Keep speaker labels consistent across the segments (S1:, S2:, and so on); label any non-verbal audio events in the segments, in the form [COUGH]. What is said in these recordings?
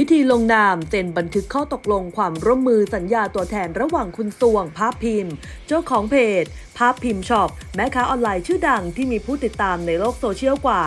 S1: พิธีลงนามเซ็นบันทึกข้อตกลงความร่วมมือสัญญาตัวแทนระหว่างคุณสวงภาพพิมพ์ เจ้าของเพจ ภาพพิมพ์ช็อปแม่ค้าออนไลน์ชื่อดังที่มีผู้ติดตามในโลกโซเชียลกว่า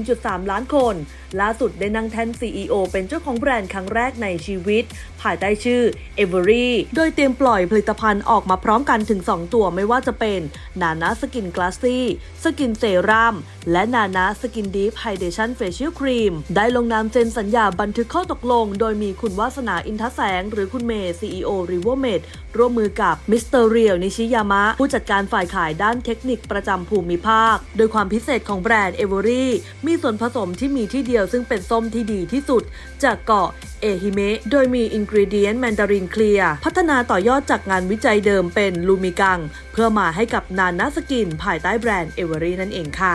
S1: 1.3 ล้านคน ล่าสุดได้นั่งแท่น CEO เป็นเจ้าของแบรนด์ครั้งแรกในชีวิต ภายใต้ชื่อ Every โดยเตรียมปล่อยผลิตภัณฑ์ออกมาพร้อมกันถึง 2 ตัวไม่ว่าจะเป็นนานาสกินกลาสซี่สกินเซรั่มและนานาสกินดีฟไฮเดชั่นเฟเชียลครีมได้ลงนามเซ็นสัญญาบันทึกข้อตกลง โดยมีคุณวาสนาอินทแสง หรือคุณเมย์ CEO r i v e r m e d ร่วมมือกับมิสเตอร์เรียลนิชิยามะผู้จัดการฝายขายด้านเทคนิคประจำภูมิภาค โดยความพิเศษของแบรนด์เอเวอรี่มีส่วนผสมที่มีที่เดียวซึ่งเป็นส้มที่ดีที่สุด จากเกาะเอฮิเมะโดยมีอินกรีเดียนแมนดารินเคลียพัฒนาต่อยอดจากงานวิจัยเดิมเป็นลูมิกัง เพื่อมาให้กับนานาสกิน ภายใต้แบรนด์เอเวอรี่นั่นเองค่ะ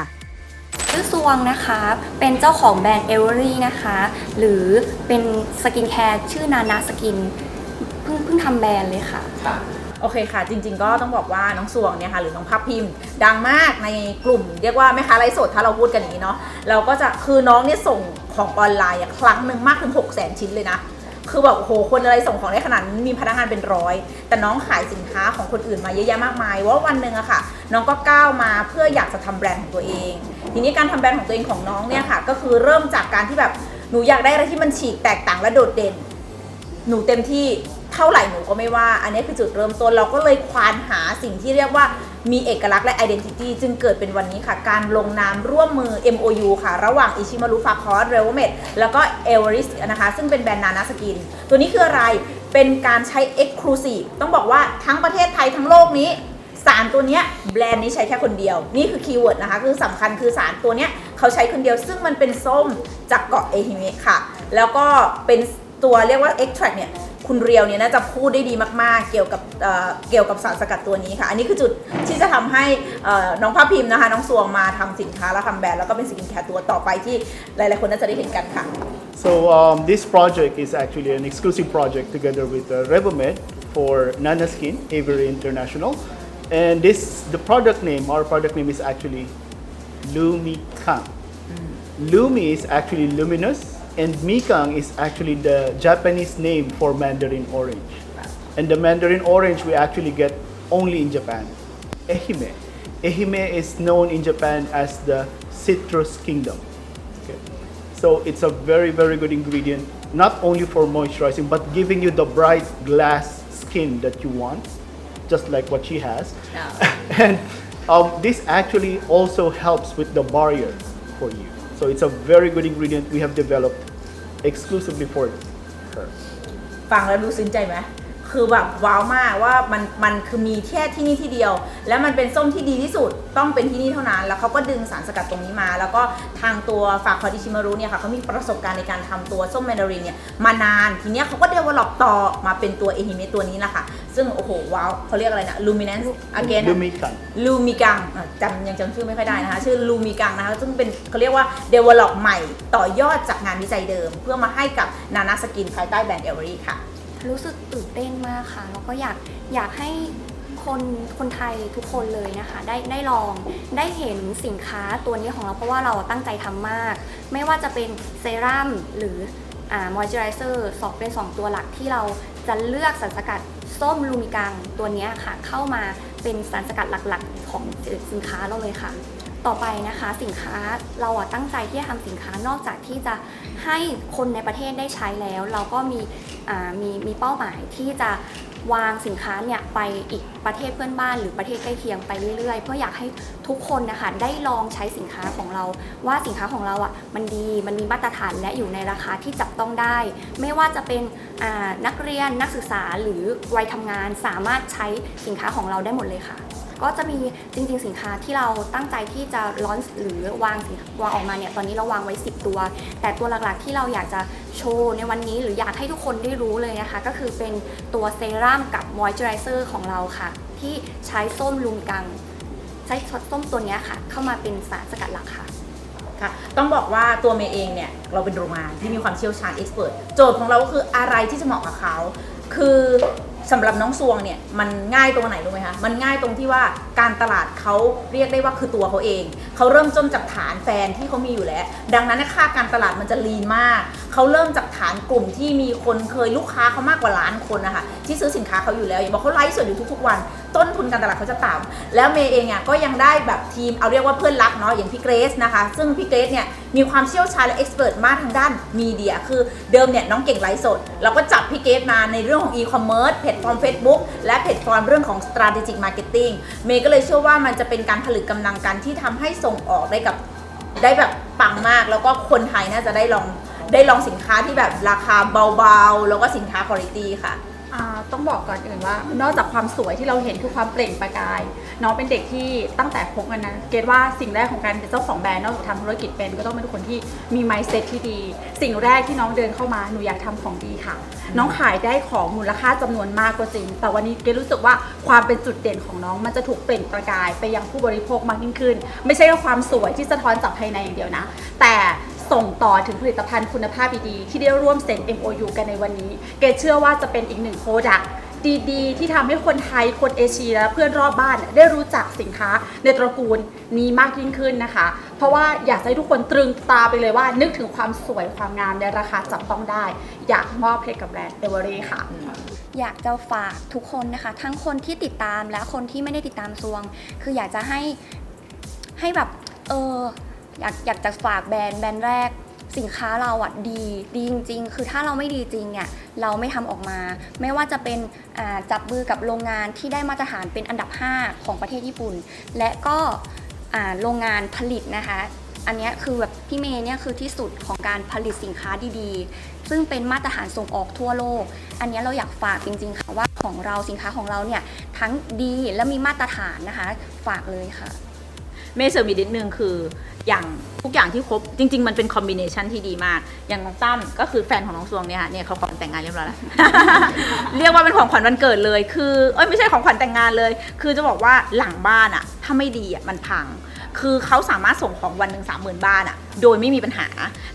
S2: ชื่อซวงนะคะ เป็นเจ้าของแบรนด์เอเวอรี่นะคะ หรือเป็นสกินแคร์ชื่อนานาสกิน เพิ่งเพิ่งทำแบรนด์เลยค่ะ
S3: โอเคค่ะ จริง ๆ ก็ต้องบอกว่าน้องสวงเนี่ยค่ะหรือน้องพับพิมพ์ ดังมากในกลุ่ม เรียกว่าแม่ค้าไลฟ์สดถ้าเราพูดกันอย่างนี้เนาะเราก็จะคือน้องเนี่ยส่งของออนไลน์ครั้งหนึ่งมากถึง6 0 0 0 0 ชิ้นเลยนะคือแบบโอ้โหคนอะไรส่งของได้ขนาดนั้นมีพนักงานเป็นร้อย แต่น้องขายสินค้าของคนอื่นมาเยอะแยะมากมาย ว่าวันหนึ่งอะค่ะ น้องก็ก้าวมาเพื่ออยากจะทำแบรนด์ของตัวเอง ทีนี้การทำแบรนด์ของตัวเองของน้องเนี่ยค่ะ ก็คือเริ่มจากการที่แบบหนูอยากได้อะไรที่มันฉีกแตกต่างและโดดเด่น หนูเต็มที่ เท่าไหร่หนูก็ไม่ว่า อันนี้คือจุดเริ่มต้นเราก็เลยควานหาสิ่งที่เรียกว่ามีเอกลักษณ์และ identity จึงเกิดเป็นวันนี้ค่ะ การลงนามร่วมมือ MOU ค่ะ ระหว่างอิชิมารุฟาคอสเรเวเมดแล้วก็เอเวอริสนะคะ ซึ่งเป็นแบรนด์นานาสกิน ตัวนี้คืออะไรเป็นการใช้ Exclusive ต้องบอกว่าทั้งประเทศไทยทั้งโลกนี้สารตัวเนี้ยแบรนด์นี้ใช้แค่คนเดียว นี่คือคีย์เวิร์ดนะคะ คือสำคัญคือสารตัวเนี้ยเขาใช้คนเดียว ซึ่งมันเป็นส้มจากเกาะเอฮิเมะค่ะ แล้วก็เป็นตัวเรียกว่า extract เนี่ย คุณเรียวเนี่ยน่าจะพูดได้ดีมากๆ เกี่ยวกับเอ่อเกี่ยวกับสารสกัดตัวนี้ค่ะ อันนี้คือจุดที่จะทำให้เอ่อน้องภาพพิมพ์นะคะ น้องสวงมาทำสินค้าและทำแบรนด์แล้วก็เป็นสกินแคร์ตัวต่อไปที่หลายๆคนน่าจะได้เห็นกันค่ะ
S4: So um, this project is actually an exclusive project together with uh, Revomed for Nana Skin, Avery International. And this, the product name, our product name is actually Lumi Kang. Lumi is actually luminous, and Mikang is actually the Japanese name for Mandarin orange. And the Mandarin orange we actually get only in Japan. Ehime. Ehime is known in Japan as the citrus kingdom. Okay. So it's a very, very good ingredient, not only for moisturizing, but giving you the bright glass skin that you want, just like what she has. [LAUGHS] and um, this actually also helps with the barrier for you. So it's a very good ingredient we have developed exclusively for her.
S3: ฟังแล้วรู้ซึ้งใจไหม คือแบบว้าวมากว่ามันมันคือมีแค่ที่นี่ที่เดียว แล้วมันเป็นส้มที่ดีที่สุดต้องเป็นที่นี่เท่านั้น แล้วเขาก็ดึงสารสกัดตรงนี้มา แล้วก็ทางตัวฝากคอดิชิมารุเนี่ยค่ะเขามีประสบการณ์ในการทำตัวส้มแมนดารินเนี่ยมานานทีเนี้ยเขาก็เดเวลลอปต่อมาเป็นตัวเอฮิเมะตัวนี้แหละค่ะ ซึ่งโอ้โหว้าวเขาเรียกอะไรนะ luminance again
S4: Lumikan.
S3: ลูมิกังอะจำยังจำชื่อไม่ค่อยได้นะคะ ชื่อลูมิกังนะคะซึ่งเป็นเขาเรียกว่า develop ใหม่ต่อยอดจากงานวิจัยเดิม เพื่อมาให้กับนานาสกินภายใต้แบรนด์เอเวอรี่ค่ะ
S2: รู้สึกตื่นเต้นมากค่ะ แล้วก็อยากอยากให้คนคนไทยทุกคนเลยนะคะ ได้ได้ลองได้เห็นสินค้าตัวนี้ของเราเพราะว่าเราตั้งใจทำมาก ไม่ว่าจะเป็นเซรั่มหรืออ่ามอยเจอไรเซอร์สองเป็น 2 ตัวหลักที่เราจะเลือกสารสกัดส้มลูมิกังตัวนี้ค่ะ เข้ามาเป็นสารสกัดหลักๆ ของสินค้าเราเลยค่ะ ต่อไปนะคะสินค้าเราอะตั้งใจที่จะทำสินค้านอกจากที่จะให้คนในประเทศได้ใช้แล้ว เราก็มีมีมีเป้าหมายที่จะวางสินค้าเนี่ยไปอีกประเทศเพื่อนบ้าน หรือประเทศใกล้เคียงไปเรื่อยๆ เพื่ออยากให้ทุกคนนะคะได้ลองใช้สินค้าของเรา ว่าสินค้าของเราอะมันดีมันมีมาตรฐานและอยู่ในราคาที่จับต้องได้ ไม่ว่าจะเป็นนักเรียนนักศึกษาหรือวัยทำงานสามารถใช้สินค้าของเราได้หมดเลยค่ะ ก็จะมีจริง ๆ สินค้าที่เราตั้งใจที่จะร้อนหรือวางวางออกมาเนี่ยตอนนี้เราวางไว้ 10 ตัว แต่ตัวหลักๆที่เราอยากจะโชว์ในวันนี้หรืออยากให้ทุกคนได้รู้เลยนะคะ ก็คือเป็นตัวเซรั่มกับมอยเจอไรเซอร์ของเราค่ะ ที่ใช้ส้มลุงกัง ใช้ส้มตัวเนี้ยค่ะ เข้ามาเป็นสารสกัดหลักค่ะ
S3: ค่ะต้องบอกว่าตัวเมย์เองเนี่ย เราเป็นโรงงานที่มีความเชี่ยวชาญเอ็กซ์เพรสโจทย์ของเราก็คืออะไรที่จะเหมาะกับเขา คือ สำหรับน้องซวงเนี่ยมันง่ายตรงไหนรู้ไหมคะมันง่ายตรงที่ว่าการตลาดเขาเรียกได้ว่าคือตัวเขาเองเขาเริ่มต้นจากฐานแฟนที่เขามีอยู่แล้ว ดังนั้นค่าการตลาดมันจะลีนมากเขาเริ่มจากฐานกลุ่มที่มีคนเคยลูกค้าเขามากกว่าล้านคนนะคะที่ซื้อสินค้าเขาอยู่แล้วอย่างบอกเขาไลฟ์สดอยู่ทุกๆวันต้นทุนการตลาดเขาจะต่ำแล้วเมย์เองอะก็ยังได้แบบทีมเอาเรียกว่าเพื่อนรักเนาะอย่างพี่เกรซนะคะ ซึ่งพี่เกรซเนี่ยมีความเชี่ยวชาญและเอ็กซ์เพรสมากทางด้านมีเดีย คือเดิมเนี่ยน้องเก่งไลฟ์สด เราก็จับพี่เกรซมาในเรื่องของอีคอมเมิร์ซแพลตฟอร์ม Facebook และแพลตฟอร์มเรื่องของ strategic marketing เมย์ก็เลยเชื่อว่ามันจะเป็นการผลึกกำลังกันที่ทำให้ส่งออกได้กับได้แบบปังมากแล้วก็คนไทยน่าจะได้ลองได้ลองสินค้าที่แบบราคาเบาๆ แล้วก็สินค้าคุณภาพค่ะ
S5: อ่าต้องบอกก่อนอื่นว่า นอกจากความสวยที่เราเห็นคือความเปล่งประกาย น้องเป็นเด็กที่ตั้งแต่พบกันนะเกรดว่าสิ่งแรกของการเป็นเจ้าของแบรนด์นอกจากทำธุรกิจเป็นก็ต้องเป็นคนที่มี mindset ที่ดี สิ่งแรกที่น้องเดินเข้ามาหนูอยากทำของดีค่ะ น้องขายได้ของมูลค่าจำนวนมากก็จริง แต่วันนี้เกรดรู้สึกว่าความเป็นจุดเด่นของน้องมันจะถูกเปล่งประกายไปยังผู้บริโภคมากยิ่งขึ้น ไม่ใช่แค่ความสวยที่สะท้อนจากภายในอย่างเดียวนะ แต่ ส่งต่อถึงผลิตภัณฑ์คุณภาพดีๆที่ได้ร่วมเซ็น MOU กันในวันนี้ เกรดเชื่อว่าจะเป็นอีกหนึ่งโปรดักดีๆ ที่ทำให้คนไทย คนเอเชียและเพื่อนรอบบ้านได้รู้จักสินค้าในตระกูลนี้มากยิ่งขึ้นนะคะ เพราะว่าอยากให้ทุกคนตรึงตาไปเลยว่า นึกถึงความสวยความงามในราคาจับต้องได้ อยากมอบให้กับแบรนด์เอเวอรี่ค่ะ
S2: อยากจะฝากทุกคนนะคะ ทั้งคนที่ติดตามและคนที่ไม่ได้ติดตามซวง คืออยากจะให้ให้แบบเออ อยากอยากจะฝากแบรนด์แบรนด์แรก สินค้าเราอะดีดีจริง ๆ คือถ้าเราไม่ดีจริงเนี่ยเราไม่ทำออกมา ไม่ว่าจะเป็นจับมือกับโรงงานที่ได้มาตรฐานเป็นอันดับ 5 ของประเทศญี่ปุ่น และก็โรงงานผลิตนะคะอันนี้คือแบบพี่เมย์เนี่ยคือที่สุดของการผลิตสินค้าดีๆ ซึ่งเป็นมาตรฐานส่งออกทั่วโลก อันนี้เราอยากฝากจริงๆค่ะว่าของเราสินค้าของเราเนี่ยทั้งดีและมีมาตรฐานนะคะ ฝากเลยค่ะ
S3: เมเสริมอีกนิดนึงคืออย่างทุกอย่างที่ครบจริง ๆ มันเป็นคอมบิเนชันที่ดีมาก อย่างน้องตั้มก็คือแฟนของน้องซวงเนี่ยค่ะเนี่ยเขาขอแต่งงานเรียบร้อยแล้ว เรียกว่าเป็นของขวัญวันเกิดเลย คือเอ้ยไม่ใช่ของขวัญแต่งงานเลย คือจะบอกว่าหลังบ้านอะถ้าไม่ดีอะมันพัง คือเขาสามารถส่งของวันหนึ่งสามหมื่นบ้านอะโดยไม่มีปัญหา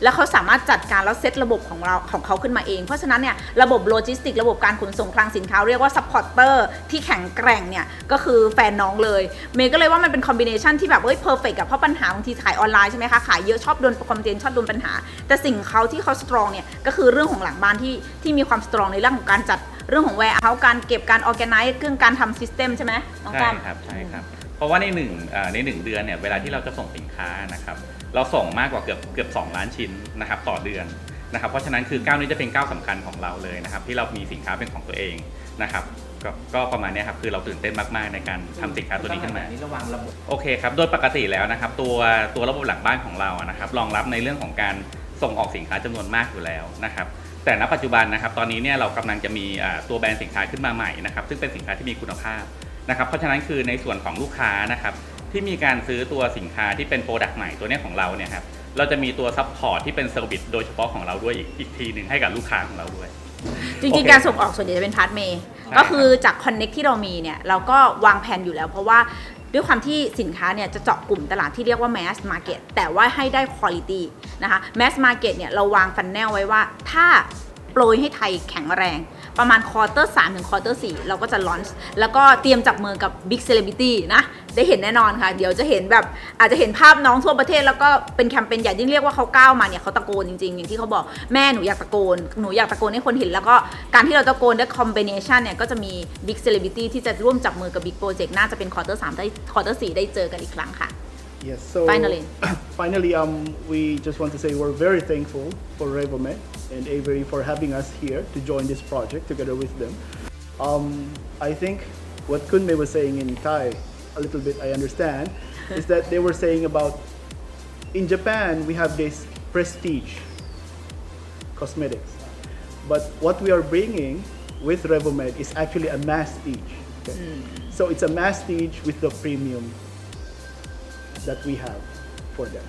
S3: แล้วเขาสามารถจัดการแล้วเซตระบบของเราของเขาขึ้นมาเอง เพราะฉะนั้นเนี่ยระบบโลจิสติกระบบการขนส่งคลังสินค้าเรียกว่าซัพพอร์เตอร์ที่แข็งแกร่งเนี่ยก็คือแฟนน้องเลย เมย์ก็เลยว่ามันเป็นคอมบิเนชันที่แบบเฮ้ยเพอร์เฟกกับเพราะปัญหาบางทีขายออนไลน์ใช่ไหมคะขายเยอะชอบโดนคอมเมนต์ชอบโดนปัญหา แต่สิ่งเขาที่เขาสตรองเนี่ยก็คือเรื่องของหลังบ้านที่ที่มีความสตรองในเรื่องของการจัดเรื่องของแวร์เฮาการเก็บการออแกไนซ์เครื่องการทำซิสเต็มใช่ไหมน้อง
S6: ใช่
S3: ตั้ม
S6: ครับใช่ครับ เพราะว่าในหนึ่งอ่าในหนึ่งเดือนเนี่ยเวลาที่เราจะส่งสินค้านะครับเราส่งมากกว่าเกือบเกือบ 2 ล้านชิ้นนะครับต่อเดือนนะครับ เพราะฉะนั้นคือก้าวนี้จะเป็นก้าวสำคัญของเราเลยนะครับ ที่เรามีสินค้าเป็นของตัวเองนะครับก็ก็ประมาณเนี้ยครับคือเราตื่นเต้นมากๆในการทำสินค้าตัวนี้ขึ้นมา
S3: นี่ระวังระบบ
S6: โอเคครับโดยปกติแล้วนะครับ ตัวตัวระบบหลังบ้านของเราอะนะครับรองรับในเรื่องของการส่งออกสินค้าจำนวนมากอยู่แล้วนะครับแต่ณปัจจุบันนะครับตอนนี้เนี่ยเรากำลังจะมีอ่าตัวแบรนด์สินค้าขึ้นมาใหม่นะครับซึ่งเป็นสินค้าที่มีคุณภาพ นะครับเพราะฉะนั้นคือในส่วนของลูกค้านะครับที่มีการซื้อตัวสินค้าที่เป็นโปรดักต์ใหม่ตัวเนี้ยของเราเนี่ยครับเราจะมีตัวซัพพอร์ตที่เป็นเซอร์วิสโดยเฉพาะของเราด้วยอีกอีกทีหนึ่งให้กับลูกค้าของเราด้วย
S3: จริง
S6: โอเค
S3: ๆการส่งออกส่วนใหญ่จะเป็นพาร์ทเมย์
S6: ใช่
S3: ก็คือจากคอนเน็กที่เรามีเนี่ยเราก็วางแผนอยู่แล้ว เพราะว่าด้วยความที่สินค้าเนี่ยจะเจาะกลุ่มตลาดที่เรียกว่า mass market แต่ว่าให้ได้ quality นะคะ mass market เนี่ยเราวางฟันแนลไว้ว่าถ้าโปรยให้ไทยแข็งแรง ประมาณควอเตอร์3ถึงควอเตอร์4เราก็จะลอนช์แล้วก็เตรียมจับมือกับ Big Celebrity นะ ได้เห็นแน่นอนค่ะ เดี๋ยวจะเห็นแบบอาจจะเห็นภาพน้องทั่วประเทศแล้วก็เป็นแคมเปญใหญ่ยิ่เรียกว่าเขาก้าวมาเนี่ยเขาตะโกนจริงๆ อย่างที่เขาบอกแม่หนูอยากตะโกน หนูอยากตะโกนให้คนเห็น แล้วก็การที่เราตะโกนด้วยคอมบิเนชันเนี่ยก็จะมี Big Celebrity ที่จะร่วมจับมือกับ Big Project น่าจะเป็นควอเตอร์3ได้ควอเตอร์4ได้เจอกันอีกครั้งค่ะ
S4: Yes. So
S3: Finally. [COUGHS]
S4: finally, um, we just want to say we're very thankful for Revomed and Avery for having us here to join this project together with them. Um, I think what Kunme was saying in Thai, a little bit I understand, [LAUGHS] is that they were saying about in Japan we have this prestige cosmetics, but what we are bringing with Revomed is actually a masstige. Okay? So it's a mass masstige with the premium that we have for them.